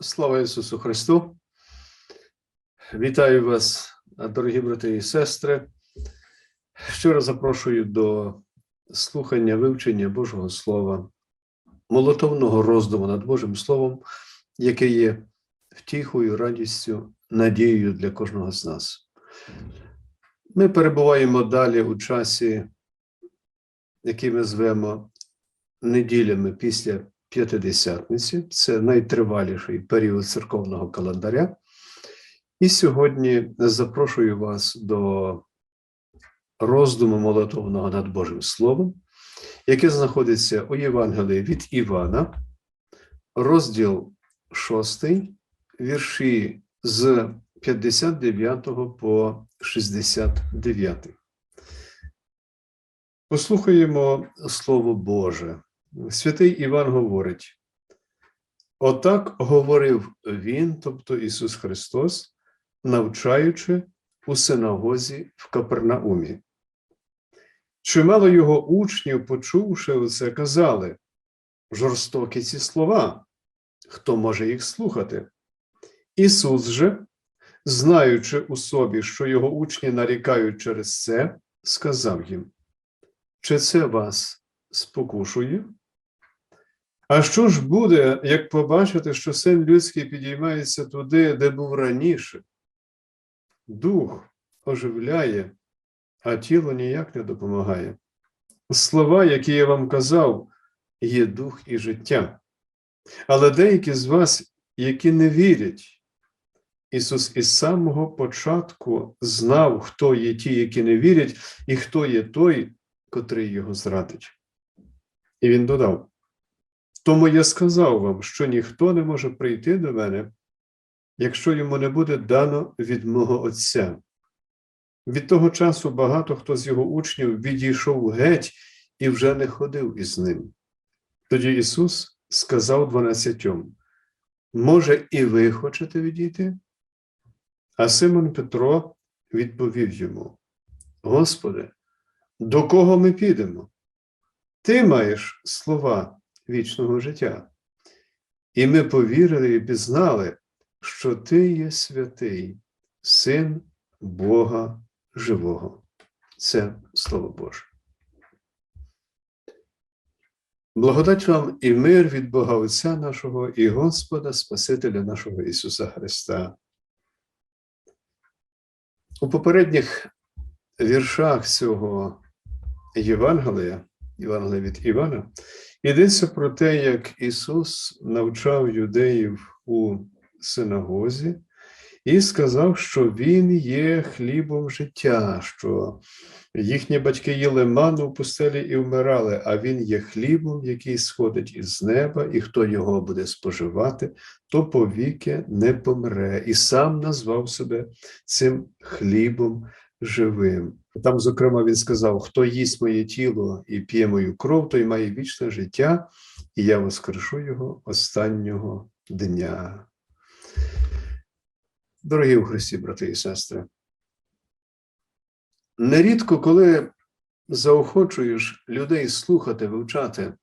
Слава Ісусу Христу! Вітаю вас, дорогі брати і сестри. Щиро запрошую до слухання вивчення Божого Слова, молотовного роздуму над Божим Словом, яке є втіхою, радістю, надією для кожного з нас. Ми перебуваємо далі у часі, який ми звемо неділями після П'ятидесятниці, це найтриваліший період церковного календаря. І сьогодні запрошую вас до роздуму молитовного над Божим Словом, яке знаходиться у Євангелії від Івана, розділ 6, вірші з 59 по 69. Послухаємо Слово Боже. Святий Іван говорить: отак говорив Він, тобто Ісус Христос, навчаючи у синагозі в Капернаумі. Чимало його учнів, почувши оце, казали жорстокі ці слова, хто може їх слухати? Ісус же, знаючи у собі, що його учні нарікають через це, сказав їм: Чи це вас спокушує? А що ж буде, як побачите, що син людський підіймається туди, де був раніше? Дух оживляє, а тіло ніяк не допомагає. Слова, які я вам казав, є дух і життя. Але деякі з вас, які не вірять, Ісус із самого початку знав, хто є ті, які не вірять, і хто є той, котрий його зрадить. І він додав. Тому я сказав вам, що ніхто не може прийти до мене, якщо йому не буде дано від мого Отця. Від того часу багато хто з його учнів відійшов геть і вже не ходив із ним. Тоді Ісус сказав дванадцятьом: Може, і ви хочете відійти? А Симон Петро відповів йому: Господи, до кого ми підемо? Ти маєш слова вічного життя. І ми повірили і пізнали, що Ти є святий, Син Бога Живого. Це Слово Боже. Благодать вам і мир від Бога Отця нашого і Господа Спасителя нашого Ісуса Христа. У попередніх віршах цього Євангелія, Євангелія від Івана, Йдеться про те, як Ісус навчав юдеїв у синагозі і сказав, що Він є хлібом життя, що їхні батьки їли ману в пустелі і вмирали, а Він є хлібом, який сходить із неба, і хто його буде споживати, то повіки не помре, і сам назвав себе цим хлібом живим. Там, зокрема, він сказав: хто їсть моє тіло і п'є мою кров, той має вічне життя, і я воскрешу його останнього дня. Дорогі у Христі, брати і сестри, нерідко, коли заохочуєш людей слухати, вивчати,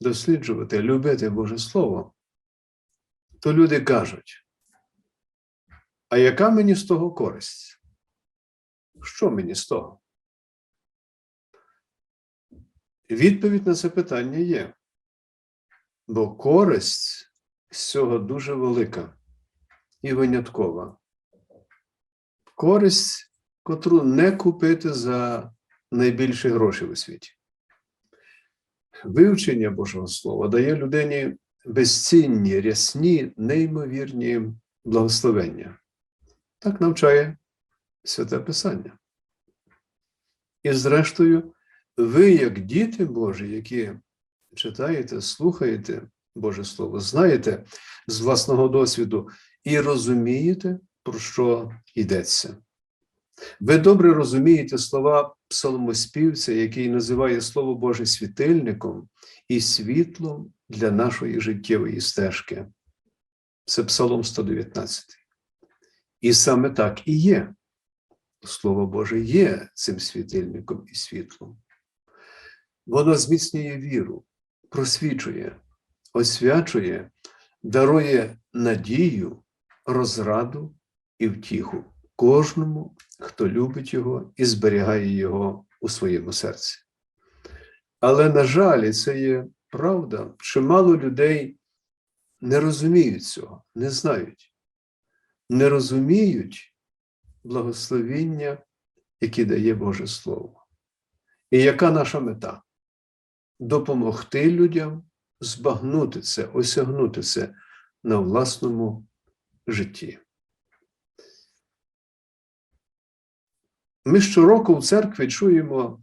досліджувати, любити Боже Слово, то люди кажуть: а яка мені з того користь? Що мені з того? Відповідь на це питання є, бо користь з цього дуже велика і виняткова. Користь, котру не купити за найбільші гроші у світі. Вивчення Божого Слова дає людині безцінні, рясні, неймовірні благословення. Так навчає Святе Писання. І, зрештою, ви, як діти Божі, які читаєте, слухаєте Боже Слово, знаєте з власного досвіду і розумієте, про що йдеться. Ви добре розумієте слова псалмоспівця, який називає Слово Боже світильником і світлом для нашої життєвої стежки. Це Псалом 119. І саме так і є. Слово Боже є цим світильником і світлом. Воно зміцнює віру, просвічує, освячує, дарує надію, розраду і втіху кожному, хто любить його і зберігає його у своєму серці. Але, на жаль, це є правда, чимало людей не розуміють цього, не знають, не розуміють благословіння, яке дає Боже Слово. І яка наша мета? Допомогти людям збагнути це, осягнути це на власному житті. Ми щороку в церкві чуємо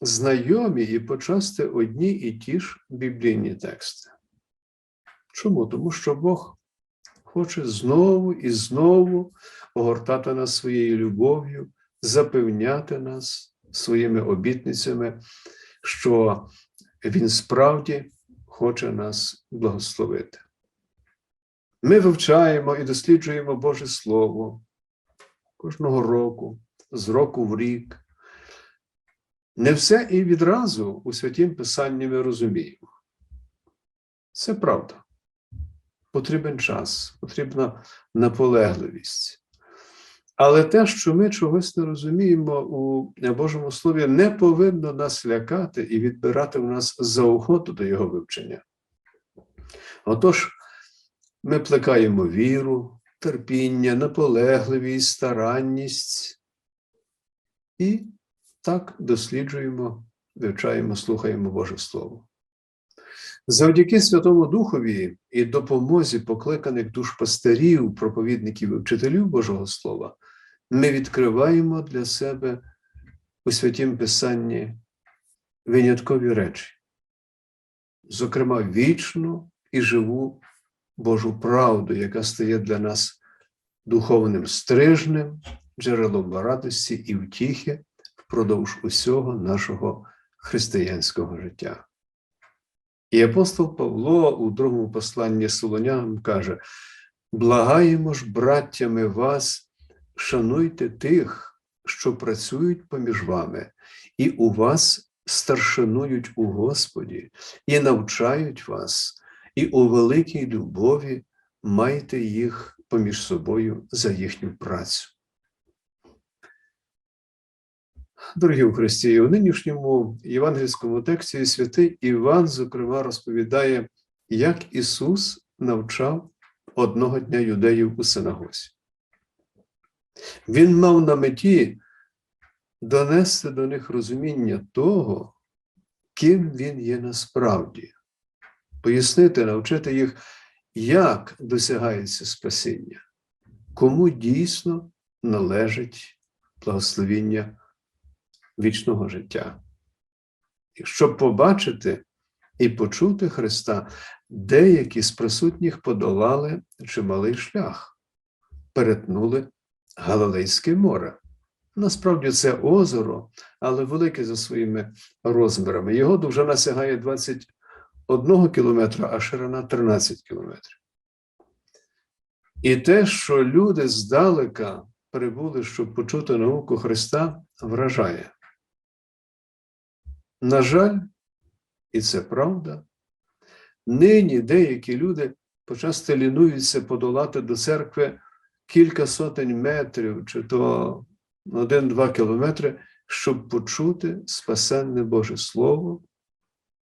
знайомі і почасти одні і ті ж біблійні тексти. Чому? Тому що Бог хоче знову і знову огортати нас своєю любов'ю, запевняти нас своїми обітницями, що Він справді хоче нас благословити. Ми вивчаємо і досліджуємо Боже Слово кожного року, з року в рік. Не все і відразу у святім Писанні ми розуміємо. Це правда. Потрібен час, потрібна наполегливість. Але те, що ми чогось не розуміємо у Божому Слові, не повинно нас лякати і відбирати в нас заохоту до його вивчення. Отож, ми плекаємо віру, терпіння, наполегливість, старанність і так досліджуємо, вивчаємо, слухаємо Боже Слово. Завдяки Святому Духові і допомозі покликаних душпастерів, проповідників і вчителів Божого Слова, ми відкриваємо для себе у святім Писанні виняткові речі, зокрема, вічну і живу Божу правду, яка стає для нас духовним стрижнем, джерелом радості і втіхи впродовж усього нашого християнського життя. І апостол Павло у другому посланні Солонянам каже: благаємо ж, браттями вас, шануйте тих, що працюють поміж вами, і у вас старшинують у Господі, і навчають вас, і у великій любові майте їх поміж собою за їхню працю. Дорогі у Христі, у нинішньому євангельському тексті святий Іван, зокрема, розповідає, як Ісус навчав одного дня юдеїв у синагозі. Він мав на меті донести до них розуміння того, ким він є насправді, пояснити, навчити їх, як досягається спасіння, кому дійсно належить благословіння вічного життя. Щоб побачити і почути Христа, деякі з присутніх подолали чималий шлях, перетнули Галилейське море. Насправді це озеро, але велике за своїми розмірами. Його довжина сягає 21 кілометра, а ширина 13 кілометрів. І те, що люди здалека прибули, щоб почути науку Христа, вражає. На жаль, і це правда, нині деякі люди почасти лінуються подолати до церкви кілька сотень метрів, чи то один-два кілометри, щоб почути спасенне Боже Слово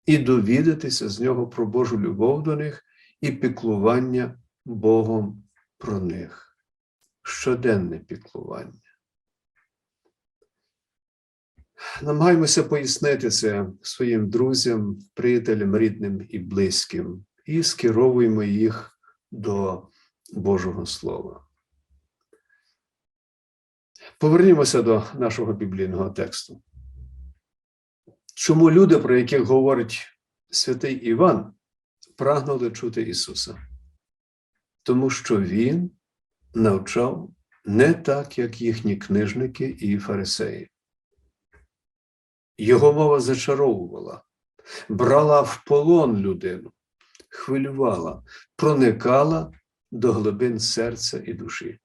і довідатися з нього про Божу любов до них і піклування Богом про них. Щоденне піклування. Намагаємося пояснити це своїм друзям, приятелям, рідним і близьким, і скеровуємо їх до Божого Слова. Повернімося до нашого біблійного тексту. Чому люди, про яких говорить святий Іван, прагнули чути Ісуса? Тому що Він навчав не так, як їхні книжники і фарисеї. Його мова зачаровувала, брала в полон людину, хвилювала, проникала до глибин серця і душі.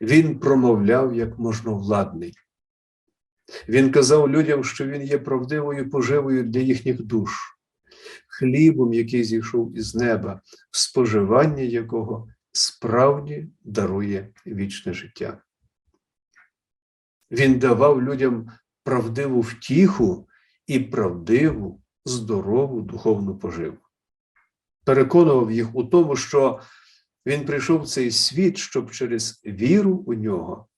Він промовляв як можновладний. Він казав людям, що він є правдивою поживою для їхніх душ. хлібом, який зійшов із неба, споживання якого справді дарує вічне життя. Він давав людям правдиву втіху і правдиву, здорову духовну поживу. Переконував їх у тому, що він прийшов в цей світ, щоб через віру у нього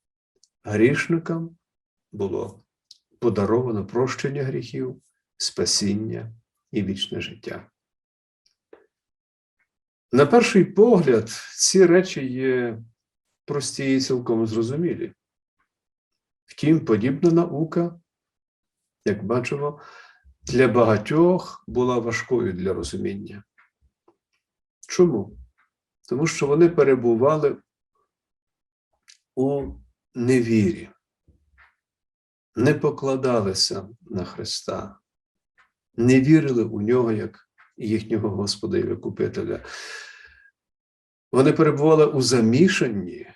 грішникам було подаровано прощення гріхів, спасіння і вічне життя. На перший погляд, ці речі є прості і цілком зрозумілі. Втім, подібна наука, як бачимо, для багатьох була важкою для розуміння. Чому? Тому що вони перебували у невірі, не покладалися на Христа, не вірили у нього як їхнього Господа і Викупителя. Вони перебували у замішанні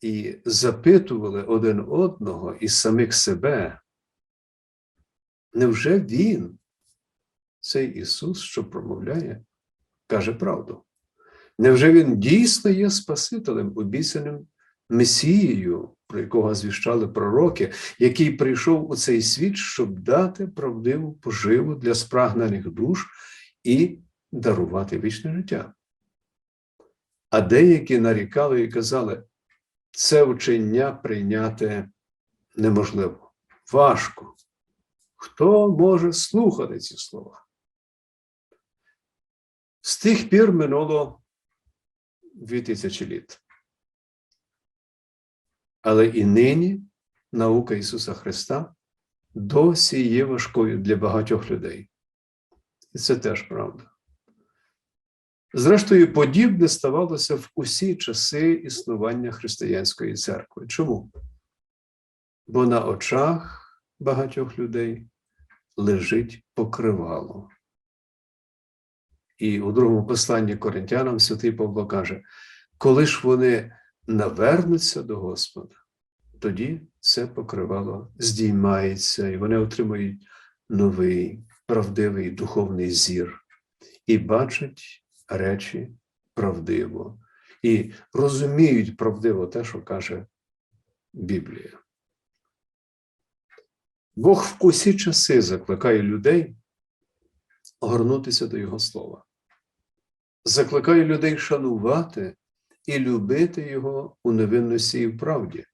і запитували один одного і самих себе. Невже Він, цей Ісус, що промовляє, каже правду? Невже Він дійсно є Спасителем, обіцяним Месією, про якого звіщали пророки, який прийшов у цей світ, щоб дати правдиву поживу для спрагнених душ і дарувати вічне життя? А деякі нарікали і казали, це вчення прийняти неможливо, важко. Хто може слухати ці слова? З тих пір минуло дві тисячі літ. Але і нині наука Ісуса Христа досі є важкою для багатьох людей. І це теж правда. Зрештою, подібне ставалося в усі часи існування християнської церкви. Чому? Бо на очах багатьох людей лежить покривало. І у другому посланні Коринтянам святий Павло каже: коли ж вони навернуться до Господа, тоді це покривало здіймається, і вони отримують новий, правдивий духовний зір і бачать речі правдиво, і розуміють правдиво те, що каже Біблія. Бог в усі часи закликає людей горнутися до Його слова, закликає людей шанувати і любити Його у невинності і в правді,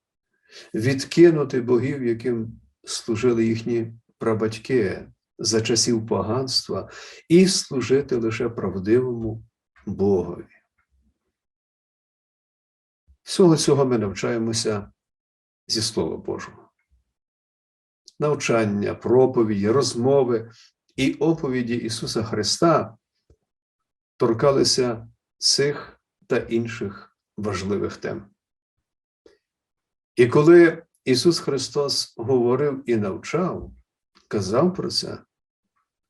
відкинути богів, яким служили їхні прабатьки за часів поганства, і служити лише правдивому Богові. Всього цього ми навчаємося зі Слова Божого. Навчання, проповіді, розмови і оповіді Ісуса Христа торкалися цих та інших важливих тем. І коли Ісус Христос говорив і навчав, казав про це,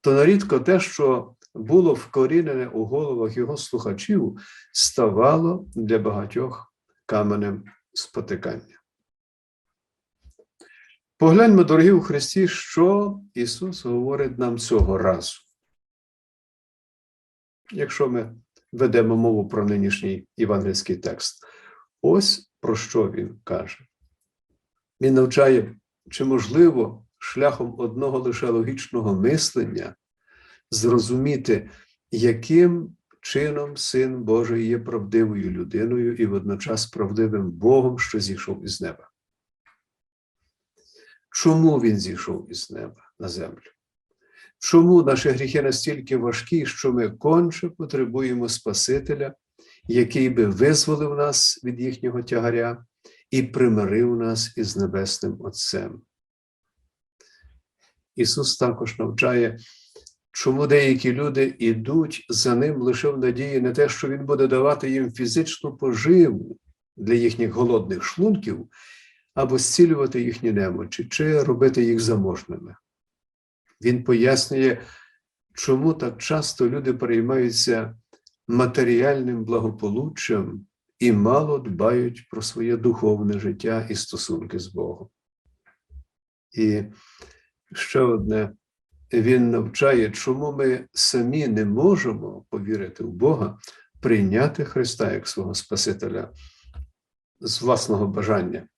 то нарідко те, що було вкорінене у головах його слухачів, ставало для багатьох каменем спотикання. Погляньмо, дорогі у Христі, що Ісус говорить нам цього разу. Якщо ми ведемо мову про нинішній євангельський текст, ось про що Він каже. Він навчає, чи можливо шляхом одного лише логічного мислення зрозуміти, яким чином Син Божий є правдивою людиною і водночас правдивим Богом, що зійшов із неба. Чому він зійшов із неба на землю? Чому наші гріхи настільки важкі, що ми конче потребуємо Спасителя, який би визволив нас від їхнього тягаря і примирив нас із Небесним Отцем? Ісус також навчає, чому деякі люди йдуть за ним лише в надії на те, що Він буде давати їм фізичну поживу для їхніх голодних шлунків або зцілювати їхні немочі, чи робити їх заможними. Він пояснює, чому так часто люди переймаються матеріальним благополуччям і мало дбають про своє духовне життя і стосунки з Богом. І ще одне він навчає, чому ми самі не можемо повірити в Бога, прийняти Христа як свого Спасителя з власного бажання.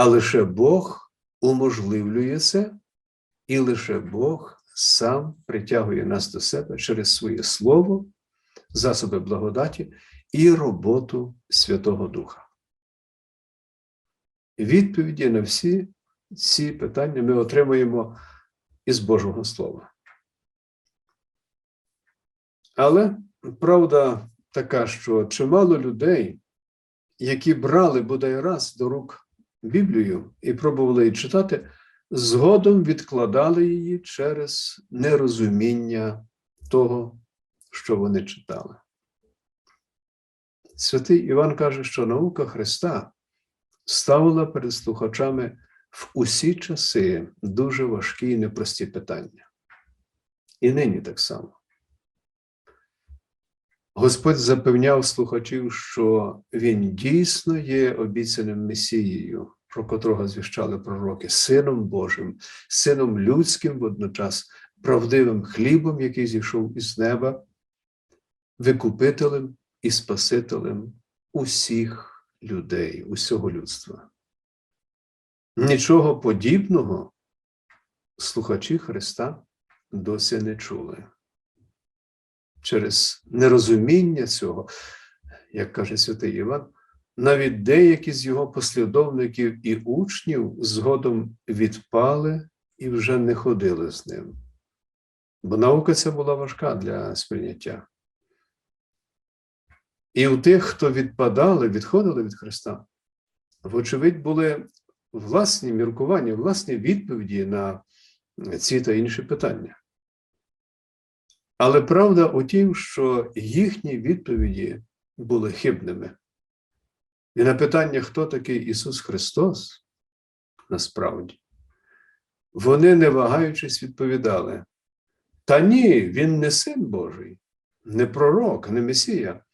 А лише Бог уможливлює це, і лише Бог сам притягує нас до себе через своє Слово, засоби благодаті і роботу Святого Духа. Відповіді на всі ці питання ми отримуємо із Божого Слова. Але правда така, що чимало людей, які брали бодай раз до рук Біблію і пробували її читати, згодом відкладали її через нерозуміння того, що вони читали. Святий Іван каже, що наука Христа ставила перед слухачами в усі часи дуже важкі і непрості питання. І нині так само. Господь запевняв слухачів, що Він дійсно є обіцяним Месією, про котрого звіщали пророки, Сином Божим, Сином людським водночас, правдивим хлібом, який зійшов із неба, викупителем і Спасителем усіх людей, усього людства. Нічого подібного слухачі Христа досі не чули. Через нерозуміння цього, як каже святий Іван, навіть деякі з його послідовників і учнів згодом відпали і вже не ходили з ним. Бо наука ця була важка для сприйняття. І у тих, хто відпадали, відходили від Христа, вочевидь, були власні міркування, власні відповіді на ці та інші питання. Але правда у тім, що їхні відповіді були хибними. І на питання, хто такий Ісус Христос, насправді, вони, не вагаючись, відповідали: Та ні, Він не син Божий, не пророк, не Месія,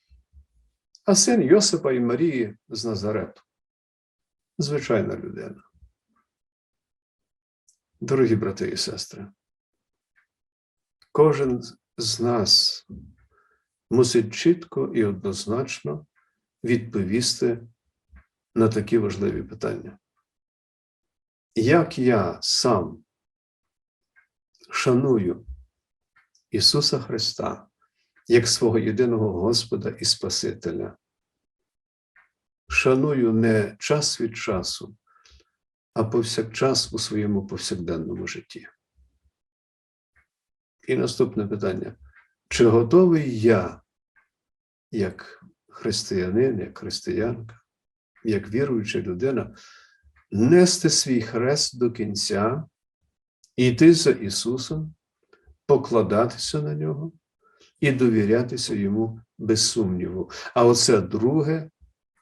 а син Йосипа і Марії з Назарету. Звичайна людина. Дорогі брати і сестри, кожен з нас мусить чітко і однозначно відповісти на такі важливі питання. Як я сам шаную Ісуса Христа як свого єдиного Господа і Спасителя? Шаную не час від часу, а повсякчас у своєму повсякденному житті. І наступне питання: чи готовий я, як християнин, як християнка, як віруюча людина, нести свій хрест до кінця, йти за Ісусом, покладатися на нього і довірятися Йому без сумніву. А оце друге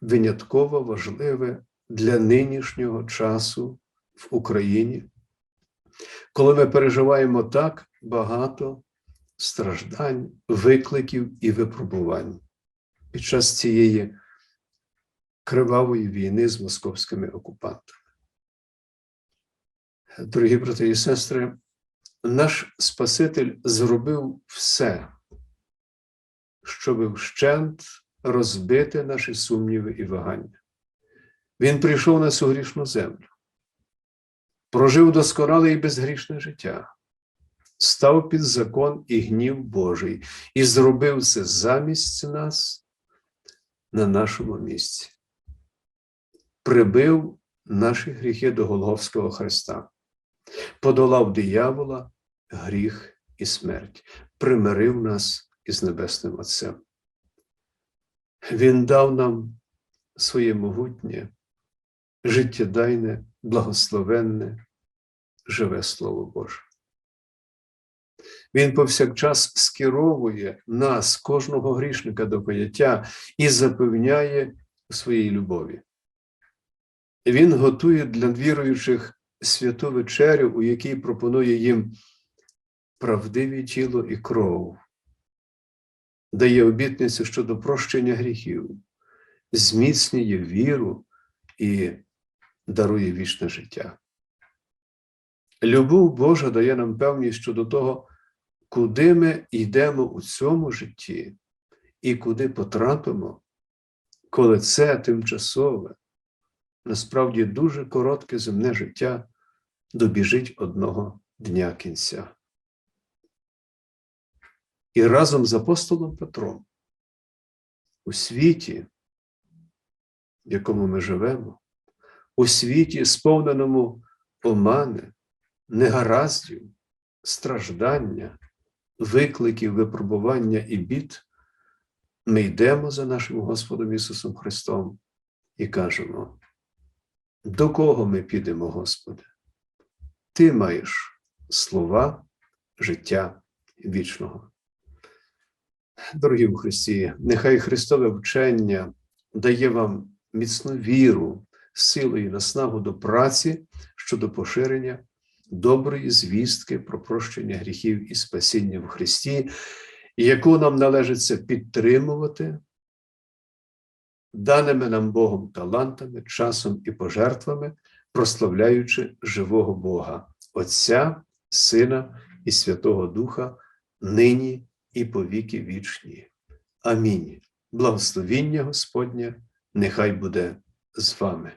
винятково важливе для нинішнього часу в Україні, коли ми переживаємо так багато страждань, викликів і випробувань під час цієї кривавої війни з московськими окупантами. Дорогі брати і сестри, наш Спаситель зробив все, щоб вщент розбити наші сумніви і вагання. Він прийшов на цю грішну землю, прожив досконале і безгрішне життя, став під закон і гнів Божий і зробив це замість нас на нашому місці. Прибив наші гріхи до Голговського Христа, подолав диявола, гріх і смерть, примирив нас із Небесним Отцем. Він дав нам своє могутнє, життєдайне, благословенне, живе Слово Боже. Він повсякчас скеровує нас, кожного грішника до поняття і запевняє у своїй любові. Він готує для віруючих святу вечерю, у якій пропонує їм правдиві тіло і кров, дає обітницю щодо прощення гріхів, зміцнює віру і дарує вічне життя. Любов Божа дає нам певність щодо того, куди ми йдемо у цьому житті і куди потрапимо, коли це тимчасове, насправді дуже коротке земне життя добіжить одного дня кінця. І разом з апостолом Петром у світі, в якому ми живемо, у світі, сповненому омани, негараздів, страждання, викликів, випробування і бід, ми йдемо за нашим Господом Ісусом Христом і кажемо, до кого ми підемо, Господи? Ти маєш слова життя вічного. Дорогі в Христі, нехай Христове вчення дає вам міцну віру, силу і наснагу до праці щодо поширення доброї звістки про прощення гріхів і спасіння в Христі, яку нам належиться підтримувати даними нам Богом талантами, часом і пожертвами, прославляючи живого Бога, Отця, Сина і Святого Духа, нині і по віки вічні. Амінь. Благословіння Господнє, нехай буде з вами.